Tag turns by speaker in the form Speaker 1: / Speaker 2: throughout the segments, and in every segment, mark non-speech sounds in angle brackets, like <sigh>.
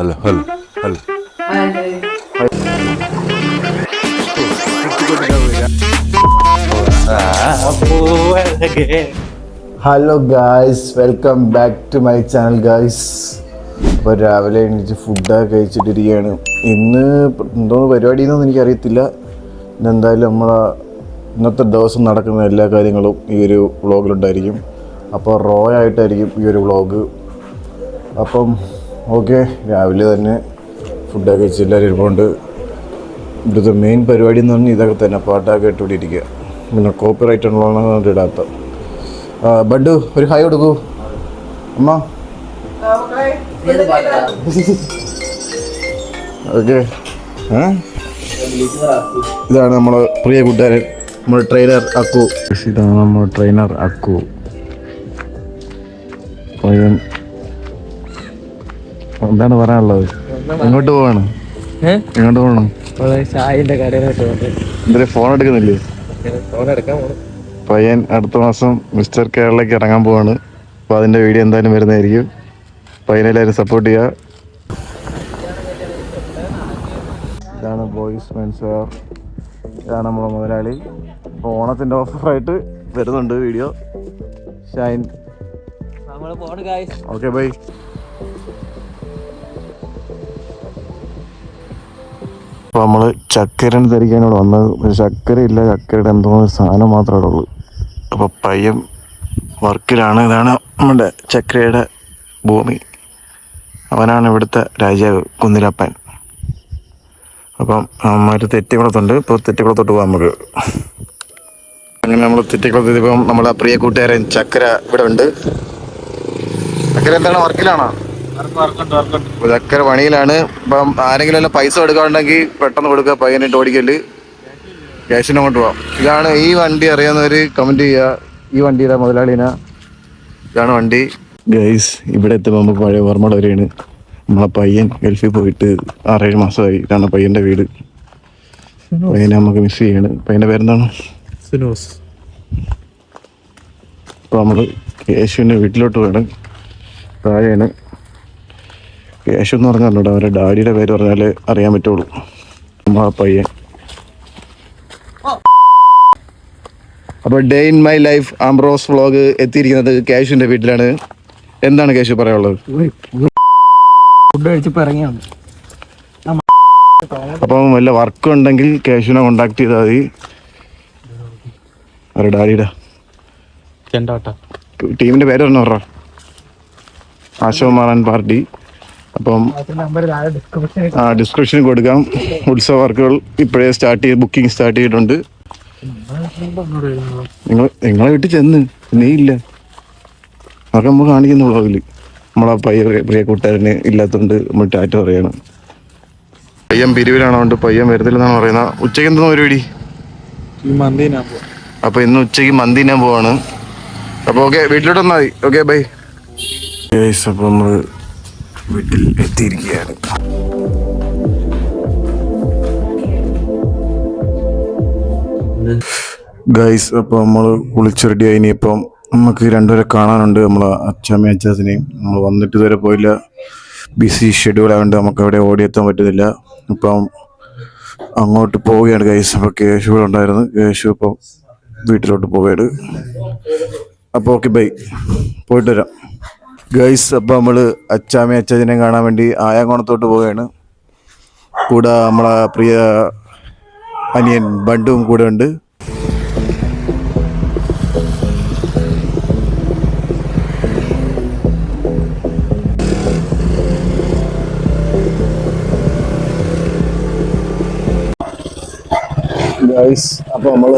Speaker 1: Hello hello hello
Speaker 2: hello guys welcome back to my channel guys അപ്പോൾ രാവിലെ എണീറ്റ് ഫുഡൊക്കെ കഴിച്ചിട്ടിരിക്കുകയാണ്. ഇന്ന് എന്തോ പരിപാടി എന്നൊന്നും എനിക്കറിയത്തില്ല. എന്തായാലും നമ്മളെ ഇന്നത്തെ ദിവസം നടക്കുന്ന എല്ലാ കാര്യങ്ങളും ഈ ഒരു വ്ളോഗിലുണ്ടായിരിക്കും അപ്പോൾ റോ ആയിട്ടായിരിക്കും ഈ ഒരു വ്ളോഗ് അപ്പം ഓക്കെ രാവിലെ തന്നെ ഫുഡൊക്കെ കഴിച്ച് എല്ലാവരും ഇരിപ്പുണ്ട്. ഇവിടുത്തെ മെയിൻ പരിപാടി എന്ന് പറഞ്ഞാൽ ഇതൊക്കെ തന്നെ പാട്ടൊക്കെ ഇട്ടുകൂടി ഇരിക്കുക പിന്നെ കോപ്പി റൈറ്റ് ഉള്ളതാണ് ഇടാത്ത ബഡ് ഒരു ഹായ് കൊടുക്കൂ. അമ്മ. ഓക്കെ. ഇതാണ് നമ്മളെ പ്രിയ കൂട്ടുകാരൻ നമ്മുടെ ട്രെയിനർ അക്കു. ഇതാണ് നമ്മുടെ ട്രെയിനർ അക്കു. പയ്യൻ എന്താണ് പറയാനുള്ളത്? എങ്ങോട്ട് പോവാണ്? എങ്ങോട്ട് പോകണം
Speaker 3: ചായന്റെ കടയിലോട്ട്
Speaker 2: ഫോൺ എടുക്കുന്നില്ലേ?
Speaker 3: ഫോൺ എടുക്കാൻ
Speaker 2: പയ്യൻ അടുത്ത മാസം മിസ്റ്റർ കേരളയ്ക്ക് ഇറങ്ങാൻ പോവാണ്. അപ്പോൾ അതിന്റെ വീഡിയോ എന്തായാലും വരുന്നതായിരിക്കും. പയ്യനെല്ലാവരും സപ്പോർട്ട് ചെയ്യുക ഇതാണ് ബോയ്സ് മെൻസ് ഇതാണ് നമ്മുടെ മുതലാളി. ഇപ്പൊ ഓണത്തിന്റെ ഓഫറായിട്ട് വരുന്നുണ്ട് വീഡിയോ ഷൈൻ. ഓക്കെ ബൈ അപ്പോൾ നമ്മൾ ചക്കരന് ധരിക്കാനോട് വന്നത്. ചക്കര ഇല്ല ചക്കരയുടെ എന്തോ ഒരു സാധനം മാത്രമേ ഉള്ളൂ. അപ്പോൾ പയ്യൻ വർക്കിലാണ്. ഇതാണ് നമ്മുടെ ചക്കരയുടെ ഭൂമി. അവനാണ് ഇവിടുത്തെ രാജാവ് കുന്നിലപ്പൻ. അപ്പം അമ്മമാർ തെറ്റിക്കുളത്തുണ്ട്. ഇപ്പോൾ തെറ്റിക്കുളത്തോട്ട് പോകാം നമുക്ക്. അങ്ങനെ നമ്മൾ തെറ്റിക്കുളത്ത് ഇപ്പം നമ്മുടെ പ്രിയ കൂട്ടുകാരൻ ചക്കര ഇവിടെ ഉണ്ട്. ചക്കര എന്താണ്? വർക്കിലാണോ? ചക്കര പണിയിലാണ്. ഇപ്പം ആരെങ്കിലും എല്ലാം പൈസ എടുക്കാണ്ടെങ്കിൽ പെട്ടെന്ന് കൊടുക്കുക. പയ്യനായിട്ട് ഓടിക്കൽ. ക്യാഷിന് അങ്ങോട്ട് പോവാം. ഇതാണ് ഈ വണ്ടി അറിയാവുന്നവര് കമന്റ് ചെയ്യുക. ഈ വണ്ടിയുടെ മുതലാളിന. ഇതാണ് വണ്ടി. ഗൈസ് ഇവിടെ എത്തുമ്പോൾ നമുക്ക് പഴയ ഓർമ്മകൾ വരെയാണ്. നമ്മളെ പയ്യൻ ഗൾഫിൽ പോയിട്ട് ആറേഴ് മാസമായി. ഇതാണ് പയ്യന്റെ വീട്. പയ്യനെ നമുക്ക് മിസ് ചെയ്യാണ്. പയ്യന്റെ പേരെന്താണ്?
Speaker 3: സുനോസ്.
Speaker 2: അപ്പോൾ നമ്മൾ യേശുവിന്റെ വീട്ടിലോട്ട് വേണം താഴെയാണ്. കേശു എന്ന് പറഞ്ഞാൽ കേട്ടോ അവരുടെ ഡാഡിയുടെ പേര് പറഞ്ഞാൽ അറിയാൻ പറ്റുള്ളൂ. നമ്മളാ പയ്യൻ. അപ്പോൾ day in my life Ambrose vlog എത്തിയിരിക്കുന്നത് കേശുവിന്റെ വീട്ടിലാണ്. എന്താണ് കേശു പറയാനുള്ളത്?
Speaker 3: ഫുഡ് ഇറങ്ങിയാണ്
Speaker 2: അപ്പം വല്ല വർക്ക് ഉണ്ടെങ്കിൽ കേശുവിനെ കോണ്ടാക്ട് ചെയ്താൽ മതി. അവരുടെ ഡാഡിയുടെ?
Speaker 3: ടീമിന്റെ
Speaker 2: ടീമിന്റെ പേര് പറഞ്ഞ പറ. മാറാൻ പാർട്ടി. അപ്പം ആ ഡിസ്ക്രിപ്ഷൻ കൊടുക്കാം. ഉത്സവ വർക്കുകൾ ഇപ്പോഴേ സ്റ്റാർട്ട് ചെയ്ത് ബുക്കിംഗ് സ്റ്റാർട്ട് ചെയ്തിട്ടുണ്ട്. നിങ്ങൾ നിങ്ങളെ വീട്ടിൽ ചെന്ന് നീ ഇല്ല. അതൊക്കെ നമ്മൾ കാണിക്കുന്ന അതിൽ നമ്മളെ പയ്യ പ്രിയ കൂട്ടുകാരന് ഇല്ലാത്തതുകൊണ്ട് നമ്മൾ ടാറ്റ പറയണം. പയ്യൻ പിരിവിലാണോണ്ട് പയ്യൻ വരുന്നില്ലെന്നാണ് പറയുന്നത്. ഉച്ചയ്ക്ക് എന്താ പരിപാടി? അപ്പൊ ഇന്ന് ഉച്ചയ്ക്ക് മന്തി ഞാൻ പോവാണ്. അപ്പൊ ഓക്കെ വീട്ടിലോട്ട് വന്നാൽ മതി. ഓക്കെ ബൈ അപ്പൊ നമ്മൾ വീട്ടിൽ എത്തിയിരിക്കുകയാണ്. ഗൈസ് അപ്പോൾ നമ്മൾ കുളിച്ച് റെഡിയായി ഇനിയിപ്പം നമുക്ക് രണ്ടുപേരെ കാണാനുണ്ട്. നമ്മളെ അച്ഛമ്മ അച്ചാസിനെയും നമ്മൾ വന്നിട്ട് ഇതുവരെ പോയില്ല. ബിസി ഷെഡ്യൂൾ ആയതുകൊണ്ട് നമുക്ക് അവിടെ ഓടിയെത്താൻ പറ്റുന്നില്ല. അപ്പം അങ്ങോട്ട് പോവുകയാണ് ഗൈസ്. അപ്പോൾ കേശു ഇവിടെ ഉണ്ടായിരുന്നു. കേശു ഇപ്പം വീട്ടിലോട്ട് പോവുകയാണ്. അപ്പോൾ ഓക്കെ ബൈ പോയിട്ട് വരാം. ഗൈസ് അപ്പോൾ നമ്മൾ അച്ചാമി അച്ചാച്ചനെ കാണാൻ വേണ്ടി ആയാങ്കോണത്തോട്ട് പോവുകയാണ്. കൂടെ നമ്മളെ പ്രിയ അനിയൻ ബണ്ടും കൂടെ ഉണ്ട്. ഗൈസ് അപ്പോൾ നമ്മൾ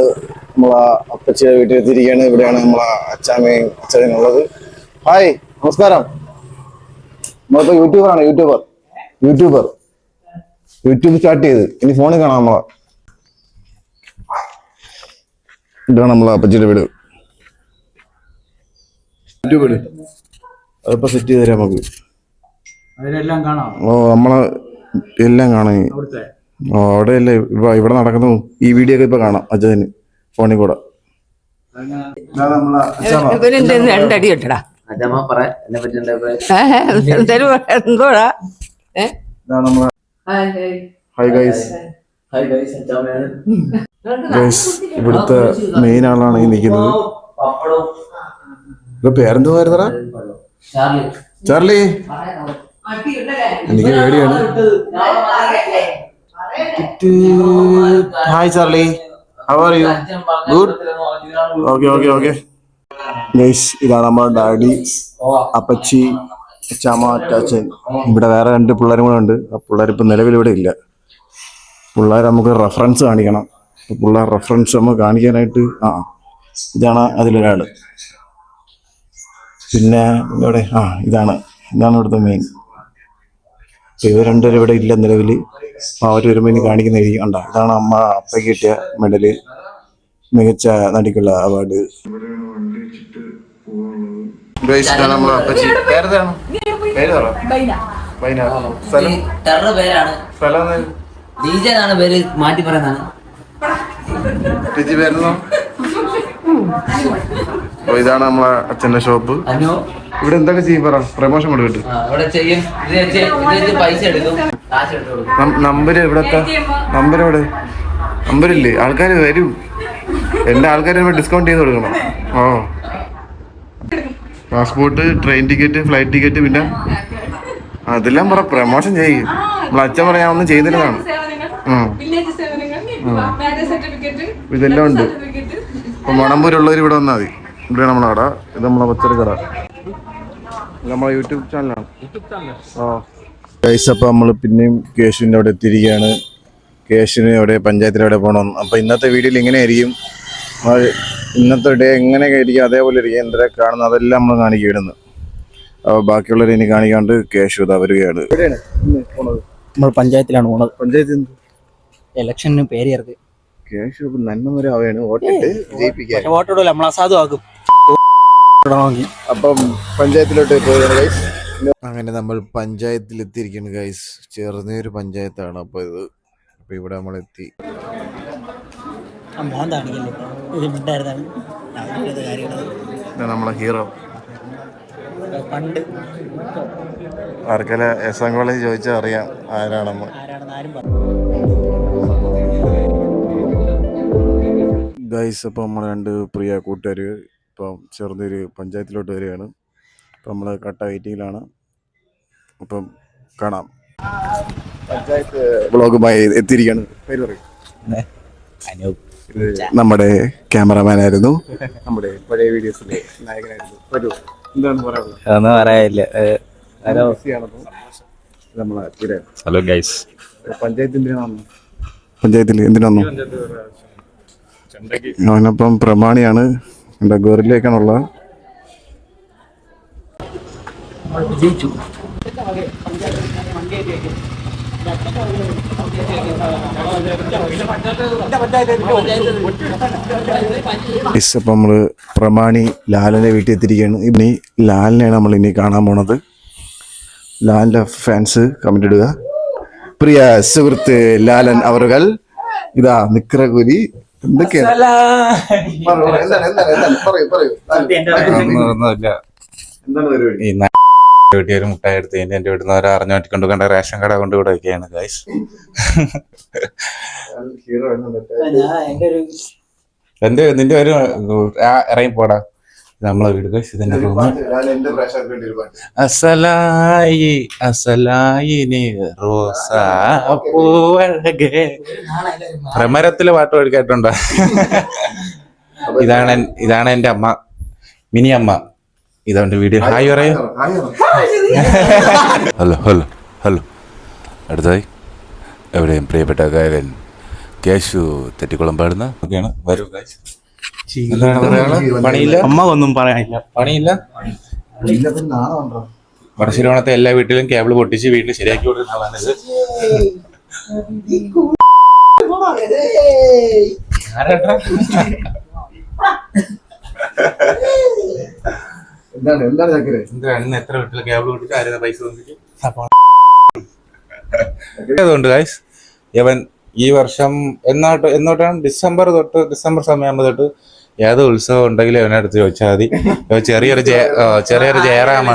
Speaker 2: നമ്മളെ അപ്പച്ചിയുടെ വീട്ടിൽ എത്തിയിരിക്കുകയാണ് ഇവിടെയാണ് നമ്മളെ അച്ചാമ്മയും അച്ഛനുള്ളത് ഹായ്! നമസ്കാരം. നമ്മളിപ്പോൾ യൂട്യൂബറാണ് യൂട്യൂബർ യൂട്യൂബർ യൂട്യൂബ് സ്റ്റാർട്ട് ചെയ്ത്. ഇനി ഫോണിൽ കാണാം നമ്മളെ. ഇതാണ് നമ്മളെ അപ്പച്ചിയുടെ വീട്. യൂട്യൂബ് വീട് അതിപ്പോൾ സെറ്റ് ചെയ്ത് തരാം നമുക്ക്. ഓ നമ്മളെ എല്ലാം കാണാം ഓ അവിടെ അല്ലേ ഇപ്പൊ ഇവിടെ നടക്കുന്നു. ഈ വീഡിയോ ഒക്കെ ഇപ്പൊ കാണാം അച്ഛന് ഫോണിൽ കൂടെ.
Speaker 4: രണ്ടടി ഇട്ടടാ
Speaker 1: ഹായ്
Speaker 2: ഗൈസ്
Speaker 4: ഗൈസ്
Speaker 2: ഇവിടുത്തെ മെയിൻ ആളാണ് ഈ നിൽക്കുന്നത്.
Speaker 4: പേരെന്തോ
Speaker 2: ഇത്
Speaker 4: ചാർലി.
Speaker 2: ചാർലി. എനിക്ക് പേടിയാണ് hi Charlie. How are you good okay okay okay guys ഇതാണ് നമ്മുടെ ഡാഡി അപ്പച്ചി ചാമ അച്ചാച്ചൻ ഇവിടെ വേറെ രണ്ട് പിള്ളേരും കൂടെ ഉണ്ട്. ആ നിലവിൽ ഇവിടെ ഇല്ല. പിള്ളേർ നമുക്ക് റെഫറൻസ് കാണിക്കണം. പിള്ളേർ റെഫറൻസ് നമ്മൾ കാണിക്കാനായിട്ട് ആ ഇതാണ് അതിലൊരാൾ പിന്നെ ഇവിടെ ആ ഇതാണ്. ഇതാണ് ഇവിടുത്തെ മെയിൻ ഇവർ രണ്ടുപേരും ഇവിടെ ഇല്ല നിലവിൽ. അവർ വരുമ്പോൾ ഇനി കാണിക്കുന്നതായിരിക്കും. ഉണ്ടോ ഇതാണ് അമ്മ അപ്പയ്ക്ക് കിട്ടിയ മെഡൽ മികച്ച നടിക്കുള്ള അവാർഡ് പേര്
Speaker 4: മാറ്റി പറയുന്നതാണ്.
Speaker 2: അപ്പൊ ഇതാണ് നമ്മളെ അച്ഛന്റെ ഷോപ്പ്. ഇവിടെ എന്തൊക്കെ ചെയ്യും പറ? പ്രമോഷൻ കൊടുക്കട്ടെ. നമ്പർ എവിടത്തെ? നമ്പർ എവിടെ? നമ്പറില്ലേ ആൾക്കാർ വരും. എന്റെ ആൾക്കാർ ഡിസ്കൗണ്ട് ചെയ്ത് കൊടുക്കണം. ഓ passport train ticket flight ticket പിന്നെ അതെല്ലാം പറ പ്രമോഷൻ ചെയ്യും. നമ്മളെ അച്ഛൻ പറയാൻ ഒന്നും ചെയ്തിരുന്നതാണ്. ഇതെല്ലാം ഉണ്ട്.
Speaker 1: ഇപ്പൊ
Speaker 2: അപ്പൊ മണമ്പൂരുള്ളവർ ഇവിടെ വന്നാൽ മതി. ഇവിടെ നമ്മളെ കട ഇത് നമ്മളെ പച്ചറി കട നമ്മളെ യൂട്യൂബ് ചാനലാണ്. ആ. ഗൈസ് അപ്പോൾ നമ്മൾ പിന്നെയും കേശുവിന്റെ അവിടെ എത്തിയിരിക്കുകയാണ്. കേശുവിന് എവിടെ പഞ്ചായത്തിൽ എവിടെ പോകണം അപ്പോൾ ഇന്നത്തെ വീഡിയോയിൽ ഇങ്ങനെ ആയിരിക്കും. ആ ഇന്നത്തെ ഡേ എങ്ങനെയൊക്കെ ഇരിക്കും? അതേപോലെ ഇരിക്കും. എന്തൊക്കെ കാണുന്നത്? അതെല്ലാം നമ്മൾ കാണിക്കും ഇടുന്നു അപ്പോൾ ബാക്കിയുള്ളവരെ ഇനി കാണിക്കാണ്ട് കേശു ഇതാ വരികയാണ്.
Speaker 5: നമ്മൾ പഞ്ചായത്തിലാണ് പോണത്.
Speaker 2: പഞ്ചായത്ത്
Speaker 5: ഇലക്ഷന് പേര് ചേർക്ക്
Speaker 2: കേശു നന്മ വരെ ആവുകയാണ് വോട്ടിട്ട് ജയിപ്പിക്കാൻ
Speaker 5: വോട്ടിടൂല നമ്മൾ അസാധുവാക്കും
Speaker 2: അപ്പം പഞ്ചായത്തിലോട്ട് പോവുകയാണ് ഗൈസ് അങ്ങനെ നമ്മൾ പഞ്ചായത്തിൽ എത്തിയിരിക്കുന്നു ഗൈസ് ചെറുനീര് പഞ്ചായത്താണ്. അപ്പോൾ ഇത് അപ്പോൾ ഇവിടെ നമ്മൾ എത്തി
Speaker 5: മോൻ കാണിക്കല്ലേ?
Speaker 2: നമ്മളെ ഹീറോ.
Speaker 5: പണ്ട്
Speaker 2: ആർക്കല എസ് എൻ കോളേജ് ചോദിച്ചാൽ അറിയാം ആരാണെന്ന്.
Speaker 5: ആരാണെന്ന് ആരും പറഞ്ഞു
Speaker 2: ഗൈസ് അപ്പോൾ നമ്മൾ രണ്ട് പ്രിയ കൂട്ടുകാർ ഇപ്പം ചെറുതൊരു പഞ്ചായത്തിലോട്ട് വരികയാണ്. അപ്പം നമ്മൾ കട്ട വെയിറ്റിങ്ങിലാണ് അപ്പം കാണാം. പഞ്ചായത്ത് ബ്ലോഗുമായി എത്തിയിരിക്കുകയാണ്. പേര് പറയും. ഇത് നമ്മുടെ ക്യാമറമാൻ ആയിരുന്നു. <laughs> നമ്മുടെ പഴയ വീഡിയോസിലെ നായകനായിരുന്നു. വരൂ. എന്താണ് പറയാനുള്ളത്?
Speaker 6: ഒന്നും പറയാനില്ല.
Speaker 2: ബിസിയാണെന്ന് നമ്മളെ തീരെ
Speaker 3: ഹലോ ഗൈസ്
Speaker 2: പഞ്ചായത്തിന്റെ പഞ്ചായത്തിൽ എന്തിനാന്നു അവനപ്പം പ്രമാണിയാണ്. എന്റെ ഗോറിലേക്കാണുള്ള
Speaker 5: വിജയിച്ചു.
Speaker 2: ഇപ്പം നമ്മൾ പ്രമാണി ലാലനെ വീട്ടിൽ എത്തിയിരിക്കുകയാണ്. ഇനി ലാലിനെയാണ് നമ്മൾ ഇനി കാണാൻ പോണത്. ലാലിന്റെ ഫാൻസ് കമന്റ് ഇടുക. പ്രിയ സുഹൃത്ത് ലാലൻ അവറുകൾ ഇതാ നിക്രകുരി എന്തൊക്കെയാണ്? പറയൂ, പറയൂ, എന്താണ്. പരിപാടി?
Speaker 6: വീട്ടിൽ ഒരു മുട്ടായി എടുത്ത് കഴിഞ്ഞാൽ എന്റെ വീട്ടിൽ നിന്ന് അവരെ അറിഞ്ഞു മാറ്റിക്കൊണ്ട് കണ്ട റേഷൻ കട കൊണ്ട് ഇവിടെ ഒക്കെയാണ് ഗൈസ് എന്റെ നിന്റെ ഒരു ഇറങ്ങി പോടാ. നമ്മളെ വീട് ഗൈസ് ഇതിന്റെ റൂം അസലായി അസലായി റോസാ പൂവഴകേ. പ്രമരത്തിൽ പാട്ട് പഠിക്കാട്ടുണ്ടോ ഇതാണ് ഇതാണ് എന്റെ അമ്മ മിനി അമ്മ ഇതാണ് വീഡിയോ ഹായ് പറയൂ ഹലോ ഹലോ ഹലോ അടുത്തായി എവിടെയും പ്രിയപ്പെട്ട ഗായകൻ കേശു തെറ്റിക്കുളം പാടുന്ന ഒക്കെയാണ്. വരൂ? പണിയില്ല?
Speaker 5: അമ്മ ഒന്നും പറയാനില്ല.
Speaker 6: പണിയില്ല? വടശ്ശേരിവണത്തെ എല്ലാ വീട്ടിലും കേബിൾ പൊട്ടിച്ച് വീട്ടിൽ ശരിയാക്കി കൊടുക്കുന്ന ആളാണിത്? <laughs>
Speaker 2: എന്താണ് എന്താണ് ചക്കരെ
Speaker 6: എന്താണ് ഇന്ന് എത്ര വീട്ടിൽ കേബിൾ വിട്ടിട്ട് ആരും പൈസ <laughs> അതുകൊണ്ട് ഗൈസ് ഇവൻ ഈ വർഷം എന്നോട്ട് എന്നോട്ടാണ് ഡിസംബർ തൊട്ട് ഡിസംബർ സമയമാകുമ്പോൾ തൊട്ട് ഏത് ഉത്സവം ഉണ്ടെങ്കിലും അവനെ അടുത്ത് ചോദിച്ചാൽ മതി. ചെറിയൊരു ചെറിയൊരു ജയറാമ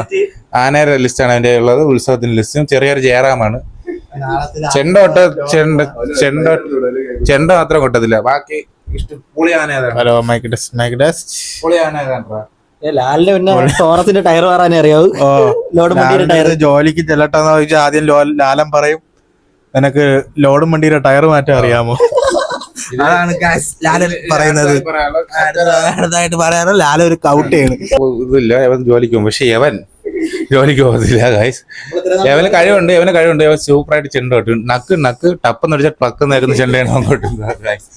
Speaker 6: ആനയുടെ ലിസ്റ്റാണ് അവന്റെ ഉള്ളത് ഉത്സവത്തിന്റെ ലിസ്റ്റും ചെറിയൊരു ജയറാമാണ്. ചെണ്ടോട്ട് ചെണ്ട ചെണ്ട ചെണ്ട മാത്രം കൊട്ടത്തില്ല. ബാക്കി ഇഷ്ടം. പുളി ആന
Speaker 3: hello mike test mike test
Speaker 6: പുളി ആന ഏതാണ്ടാ
Speaker 5: ലാലിന് പിന്നെ ടോറത്തിന്റെ ടയർ മാറാനേ അറിയാവൂ. ലോഡ് വണ്ടിയുടെ ടയർ.
Speaker 3: ജോലിക്ക് ചെല്ലട്ടെന്ന് ചോദിച്ചാൽ ആദ്യം ലാലം ലാലൻ പറയും നിനക്ക് ലോഡും വണ്ടിയുടെ ടയർ മാറ്റാൻ അറിയാമോ? അതാണ് ലാലൻ പറയുന്നത്. അടുത്തതായിട്ട് പറയാറ്. ലാലൻ ഒരു കൗട്ടയാണ്.
Speaker 6: ഇതില്ല അവൻ ജോലിക്ക് പോകും. പക്ഷെ യവൻ ജോലിക്ക് പോകത്തില്ല ഗൈസ് യവന് കഴിവുണ്ട് യവന് കഴിവുണ്ട്. യവൻ സൂപ്പറായിട്ട് ചെണ്ട കിട്ടും. നക്ക് നക്ക് ടപ്പെന്ന് വെച്ചാൽ ട്രക്ക് നേരുന്ന ചെണ്ടയാണ് ഗൈസ്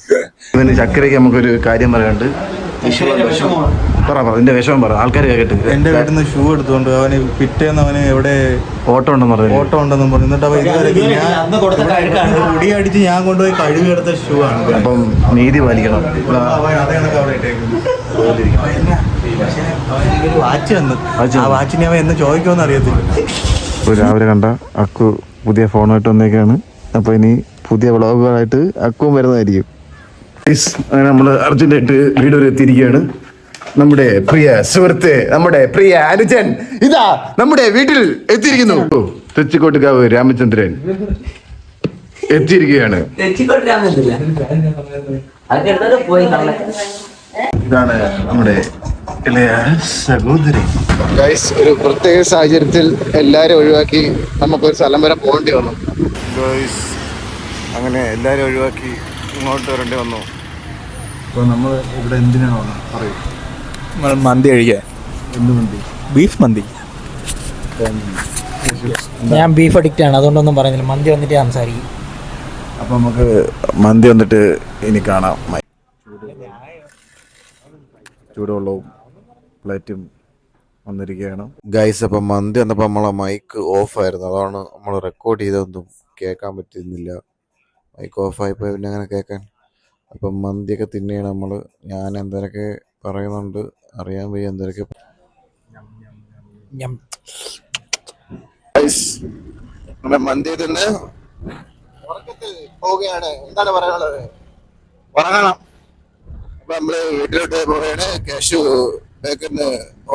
Speaker 2: ചക്കരയ്ക്ക് നമുക്കൊരു കാര്യം പറയാണ്ട് പറ പറ നിന്റെ വിഷമം പറ ആൾക്കാർ കേട്ടെ
Speaker 3: എന്റെ വീട്ടിൽ നിന്ന് ഷൂ എടുത്തുകൊണ്ട് അവന് പിറ്റേന്ന് അവന് എവിടെ
Speaker 2: ഓട്ടോ ഉണ്ടെന്ന് പറഞ്ഞു
Speaker 3: ഓട്ടോ ഉണ്ടെന്നും പറഞ്ഞു. എന്നിട്ട് അവൻ ഇതുവരെ ഞാൻ കൊണ്ടുപോയി കഴുകി എടുത്ത ഷൂ ആണ്.
Speaker 2: അപ്പം നീതി പാലിക്കണം.
Speaker 3: വാച്ച് തന്നു. ആ വാച്ചിനെ അവൻ എന്ന് ചോദിക്കുമെന്ന് അറിയത്തില്ല.
Speaker 2: രാവിലെ കണ്ട അക്കു പുതിയ ഫോണായിട്ട് വന്നേക്കാണ്. അപ്പോൾ ഇനി പുതിയ വ്ളോഗുകളായിട്ട് അക്കുവും വരുന്നതായിരിക്കും. നമ്മൾ അർജന്റായിട്ട് വരെ എത്തിയിരിക്കുകയാണ് നമ്മുടെ പ്രിയ സുഹൃത്ത് നമ്മുടെ പ്രിയ അനുജൻ ഇതാ നമ്മുടെ വീട്ടിൽ എത്തിയിരിക്കുന്നു. ഓ, തെച്ചിക്കോട്ടുകാവ് രാമചന്ദ്രൻ എത്തിയിരിക്കുകയാണ്. ഇതാണ് നമ്മുടെ ഇളയ സഹോദരി. ഗൈസ് ഒരു പ്രത്യേക സാഹചര്യത്തിൽ എല്ലാരും ഒഴിവാക്കി നമുക്കൊരു സ്ഥലം വരെ പോകേണ്ടി വന്നു. ഗൈസ് അങ്ങനെ എല്ലാരും ഒഴിവാക്കി ഇങ്ങോട്ട് വരേണ്ടി വന്നു.
Speaker 3: അപ്പോൾ നമ്മൾ ഇവിടെ എന്തിനാണ് വന്നത്? പറയൂ. നമ്മൾ മന്തി കഴിക്കാൻ എന്ത് മന്തി? ബീഫ് മന്തി.
Speaker 5: ഞാൻ ബീഫ് അഡിക്റ്റ് ആണ്. അതുകൊണ്ടൊന്നും പറയുന്നില്ല. മന്തി വന്നിട്ട് സംസാരിക്കും.
Speaker 2: അപ്പം നമുക്ക് മന്തി വന്നിട്ട് ഇനി കാണാം. ചൂടുവെള്ളവും പ്ലേറ്റും വന്നിരിക്കുകയാണ്.
Speaker 7: ഗൈസ് അപ്പം മന്തി വന്നപ്പോൾ നമ്മളെ മൈക്ക് ഓഫ് ആയിരുന്നു. അതാണ് നമ്മൾ റെക്കോർഡ് ചെയ്തതൊന്നും കേൾക്കാൻ പറ്റുന്നില്ല. മൈക്ക് ഓഫായി ആയിപ്പോൾ പിന്നെ അങ്ങനെ കേൾക്കാൻ. അപ്പം മന്തിയൊക്കെ തിന്നെയാണ് നമ്മൾ ഞാൻ എന്തൊക്കെ പറയുന്നുണ്ട്. അറിയാൻ വയ്യ എന്തൊക്കെ
Speaker 2: മന്തി തന്നെ. പോവുകയാണ്. എന്താണ് പറയാനുള്ളത്? പറയണം അപ്പൊ നമ്മൾ വീട്ടിലോട്ട് പോവുകയാണ്. കാശു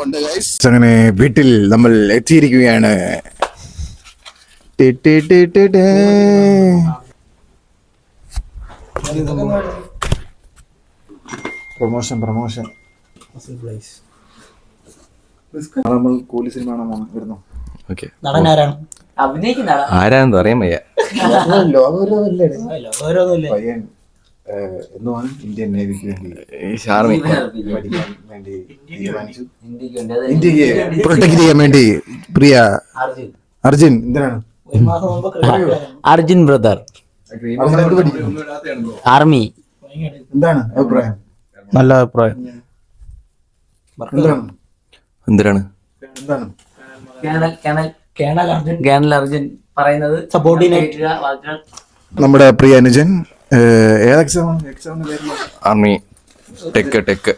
Speaker 2: ഉണ്ട് ഗൈസ് അങ്ങനെ വീട്ടിൽ നമ്മൾ എത്തിയിരിക്കുകയാണ്. T T T T T. Promotion promotion നമ്മൾ കൂലി സിനിമ വരുന്നു.
Speaker 8: ഓക്കെ.
Speaker 5: നടൻ ആരാണ്
Speaker 4: അഭിനയിക്കുന്ന ആളാ
Speaker 8: ആരാന്ന് പറയാൻ വയ്യ
Speaker 2: ഇന്ത്യൻ നേവിക്ക് വേണ്ടി
Speaker 8: ഷാർമി.
Speaker 2: ഇന്ത്യയെ പ്രൊട്ടക്ട് ചെയ്യാൻ വേണ്ടി പ്രിയ
Speaker 4: അർജുൻ.
Speaker 2: അർജുൻ എന്തിനാണ്?
Speaker 4: Arjun brother army.
Speaker 2: എന്താണ് അഭിപ്രായം?
Speaker 3: നല്ല അഭിപ്രായം.
Speaker 2: എന്താണ്?
Speaker 8: എന്തിനാണ്?
Speaker 4: Colonel colonel
Speaker 5: colonel Arjun.
Speaker 4: Colonel Arjun പറയുന്നത്.
Speaker 2: നമ്മുടെ പ്രിയ അനുജൻ ഏത് exam
Speaker 8: army. Tech tech.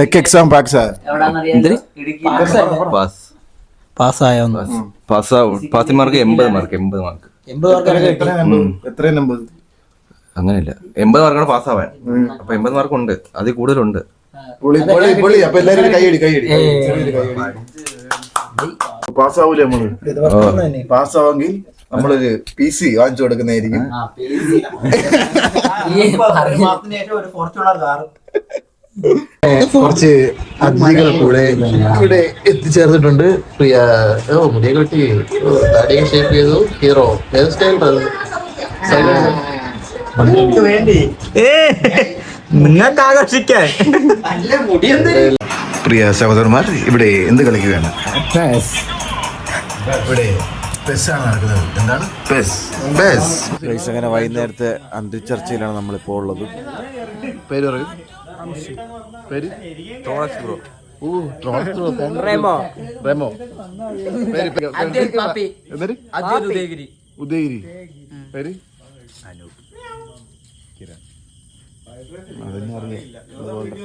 Speaker 2: Tech exam pax
Speaker 4: pass Idukki.
Speaker 8: Pass
Speaker 3: ആയോ
Speaker 8: പാസ് പാസിംഗ് മാർക്ക് എൺപത് മാർക്ക് എൺപത് മാർക്ക്.
Speaker 5: എൺപത്
Speaker 2: എത്ര നമ്പർ
Speaker 8: അങ്ങനെയില്ല. എൺപത് മാർക്കാണ് പാസ്സാവാൻ അപ്പൊ എൺപത് മാർക്ക് ഉണ്ട്. അതിൽ കൂടുതലുണ്ട്.
Speaker 2: പാസ്സാവൂലേ നമ്മൾ? പാസ്സാവെങ്കിൽ നമ്മളൊരു പി സി വാങ്ങിച്ചു കൊടുക്കുന്നതായിരിക്കും. <laughs> കുറച്ച് അതിഥികൾ കൂടെ ഇവിടെ എത്തിച്ചേർന്നിട്ടുണ്ട്. പ്രിയ ഓ മുടിയെ കെട്ടി. താടിയെ ഷേപ്പ് ചെയ്തു. ഹീറോ ഹെയർ സ്റ്റൈൽ
Speaker 5: വേണ്ടി
Speaker 3: നിങ്ങൾക്ക് ആകർഷിക്കാൻ
Speaker 2: പ്രിയ സഹോദരന്മാർ ഇവിടെ എന്ത് കളിക്കുകയാണ്? ഇവിടെ എന്താണ്? പെസ് പെസ്
Speaker 7: ഗൈസ് അങ്ങനെ വൈകുന്നേരത്തെ അന്തിച്ചർച്ചയിലാണ് നമ്മളിപ്പോൾ ഉള്ളത്.
Speaker 2: പേര് പറയൂ. പേര്? ഓ, ട്രോളക്സ് ബ്രോ. റെമോ. പേര് പേ- പേര്? എന്നിട്ട്? ഉദയഗിരി. പേര്? അതൊന്നും അറിയാം? അതുകൊണ്ട്.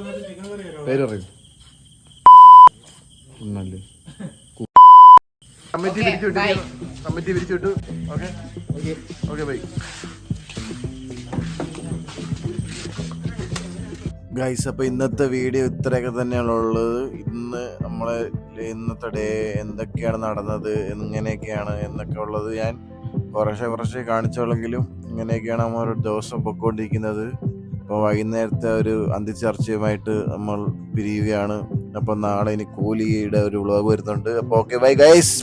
Speaker 2: പേര് പറയൂ ഒന്നല്ലേ കമ്മിറ്റി പിരിച്ചു വിട്ടു. കമ്മിറ്റി പിരിച്ചു വിട്ടു. ഓക്കെ ഓക്കെ ബൈ ഗൈസ് അപ്പോൾ ഇന്നത്തെ വീഡിയോ ഇത്രയൊക്കെ തന്നെയാണ് ഉള്ളത്. ഇന്ന് നമ്മൾ ഇന്നത്തെ ഡേ എന്തൊക്കെയാണ് നടന്നത് എങ്ങനെയൊക്കെയാണ് എന്നൊക്കെ ഉള്ളത് ഞാൻ കുറേശ്ശെ കുറേശ്ശെ കാണിച്ചോളെങ്കിലും ഇങ്ങനെയൊക്കെയാണ് നമ്മൾ ഒരു ദിവസം പൊയ്ക്കൊണ്ടിരിക്കുന്നത് അപ്പോൾ വൈകുന്നേരത്തെ ഒരു അന്തിച്ചർച്ചയുമായിട്ട് നമ്മൾ പിരിയുകയാണ്. അപ്പോൾ നാളെ ഇനി കൂലിയുടെ ഒരു വ്ളോഗ് വരുന്നുണ്ട്. അപ്പോൾ ഓക്കെ ബൈ ഗൈസ്